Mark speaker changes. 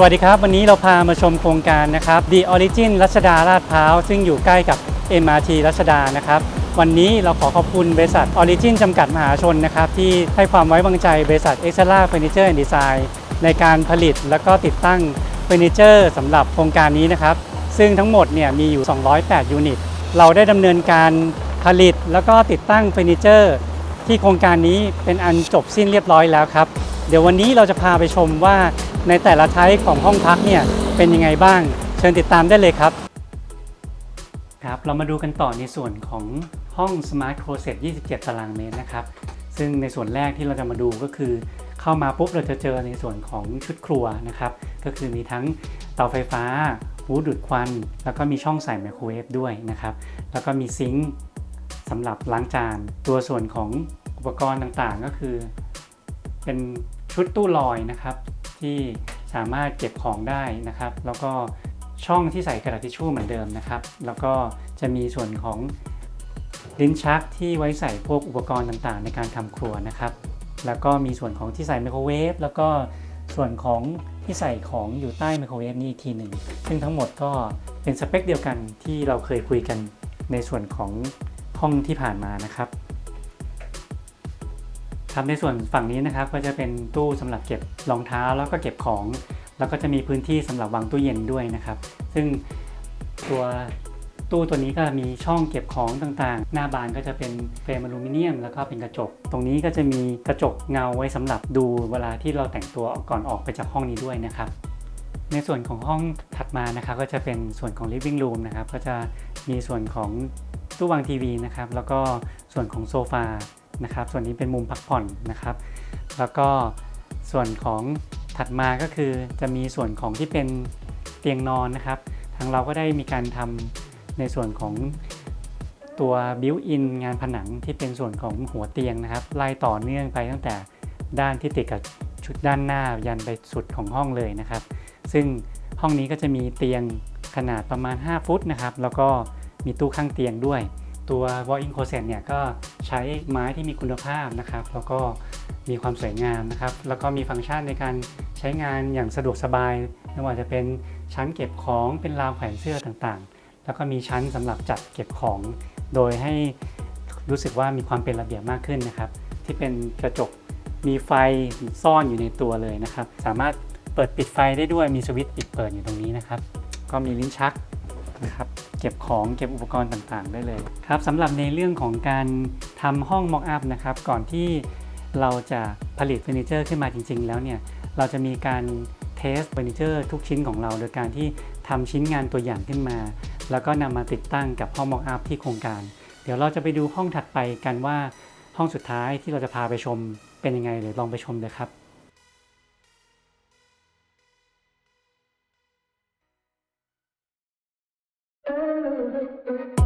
Speaker 1: สวัสดีครับ วันนี้เราพามาชมโครงการนะครับ The Origin รัชดาลาดพร้าว ซึ่งอยู่ใกล้กับ MRT รัชดานะครับวันนี้เราขอขอบคุณบริษัท Origin จำกัดมหาชนนะครับที่ให้ความไว้วางใจบริษัท e x c e l a Furniture and Design ในการผลิตแล้วก็ติดตั้งเฟอร์นิเจอร์สำหรับโครงการนี้นะครับ ซึ่งทั้งหมดเนี่ยมีอยู่ 208 ยูนิต เราได้ดำเนินการผลิตแล้วก็ติดตั้งเฟอร์นิเจอร์ที่โครงการนี้เป็นอันจบสิ้นเรียบร้อยแล้วครับ เดี๋ยววันนี้เราจะพาไปชมว่า ในแต่ละไทป์ของห้องพักเนี่ยเป็นยังไงบ้าง เชิญติดตามได้เลยครับครับเรามาดูกันต่อในส่วนของห้อง Smart Closet 27 ตารางเมตรนะครับ ซึ่งในส่วนแรกที่เราจะมาดูก็คือเข้ามาปุ๊บเราจะเจอในส่วนของชุดครัวนะครับ ก็คือมีทั้งเตาไฟฟ้าหูดูดควัน แล้วก็มีช่องใส่ไมโครเวฟด้วยนะครับ แล้วก็มีซิงค์สำหรับล้างจาน ตัวส่วนของอุปกรณ์ต่างๆก็คือ เป็นชุดตู้ลอยนะครับ ที่สามารถเก็บของได้นะครับ แล้วก็ช่องที่ใส่กระดาษทิชชู่เหมือนเดิมนะครับ แล้วก็จะมีส่วนของลิ้นชักที่ไว้ใส่พวกอุปกรณ์ต่างๆ ในการทำครัวนะครับ แล้วก็มีส่วนของที่ใส่ไมโครเวฟแล้วก็ส่วนของที่ใส่ของอยู่ใต้ไมโครเวฟนี่อีกทีหนึ่ง ซึ่งทั้งหมดก็เป็นสเปคเดียวกันที่เราเคยคุยกันในส่วนของห้องที่ผ่านมานะครับ ครับในส่วนฝั่งนี้นะครับก็จะเป็นตู้สำหรับเก็บรองเท้าแล้วก็เก็บของ แล้วก็จะมีพื้นที่สำหรับวางตู้เย็นด้วยนะครับ ซึ่งตัวตู้ตัวนี้ก็มีช่องเก็บของต่างๆ หน้าบานก็จะเป็นเฟรมอลูมิเนียม แล้วก็เป็นกระจก ตรงนี้ก็จะมีกระจกเงาไว้สำหรับดูเวลาที่เราแต่งตัวก่อนออกไปจากห้องนี้ด้วยนะครับ ในส่วนของห้องถัดมานะครับก็จะเป็นส่วนของ living room นะครับก็จะมีส่วนของตู้วางทีวีนะครับแล้วก็ส่วนของโซฟา นะครับ ส่วนนี้เป็นมุมพักผ่อนนะครับ แล้วก็ส่วนของถัดมาก็คือจะมีส่วนของที่เป็นเตียงนอนนะครับ ทางเราก็ได้มีการทำในส่วนของตัวบิวอินงานผนังที่เป็นส่วนของหัวเตียงนะครับ ไล่ต่อเนื่องไปตั้งแต่ด้านที่ติดกับชุดด้านหน้ายันไปสุดของห้องเลยนะครับ ซึ่งห้องนี้ก็จะมีเตียงขนาดประมาณ 5 ฟุตนะครับ แล้วก็มีตู้ข้างเตียงด้วย ตัว walk-in closet เนี่ยก็ใช้ไม้ที่มีคุณภาพนะครับ แล้วก็มีความสวยงามนะครับ แล้วก็มีฟังก์ชันในการใช้งานอย่างสะดวกสบายไม่ว่าจะเป็นชั้นเก็บของเป็นราวแขวนเสื้อต่างๆ แล้วก็มีชั้นสำหรับจัดเก็บของ โดยให้รู้สึกว่ามีความเป็นระเบียบมากขึ้นนะครับ ที่เป็นกระจกมีไฟซ่อนอยู่ในตัวเลยนะครับ สามารถเปิดปิดไฟได้ด้วยมีสวิตช์ปิดเปิดอยู่ตรงนี้นะครับ ก็มีลิ้นชัก นะครับ เก็บของเก็บอุปกรณ์ต่างๆ ได้เลยครับสำหรับในเรื่องของการทำห้อง mock up นะครับ ก่อนที่เราจะผลิตเฟอร์นิเจอร์ขึ้นมาจริง ๆ แล้วเนี่ย เราจะมีการเทสเฟอร์นิเจอร์ทุกชิ้นของเรา โดยการที่ทำชิ้นงานตัวอย่างขึ้นมา แล้วก็นำมาติดตั้งกับห้อง mock up ที่โครงการ เดี๋ยวเราจะไปดูห้องถัดไปกันว่าห้องสุดท้ายที่เราจะพาไปชมเป็นยังไงเดี๋ยวลองไปชมเลยครับ thank you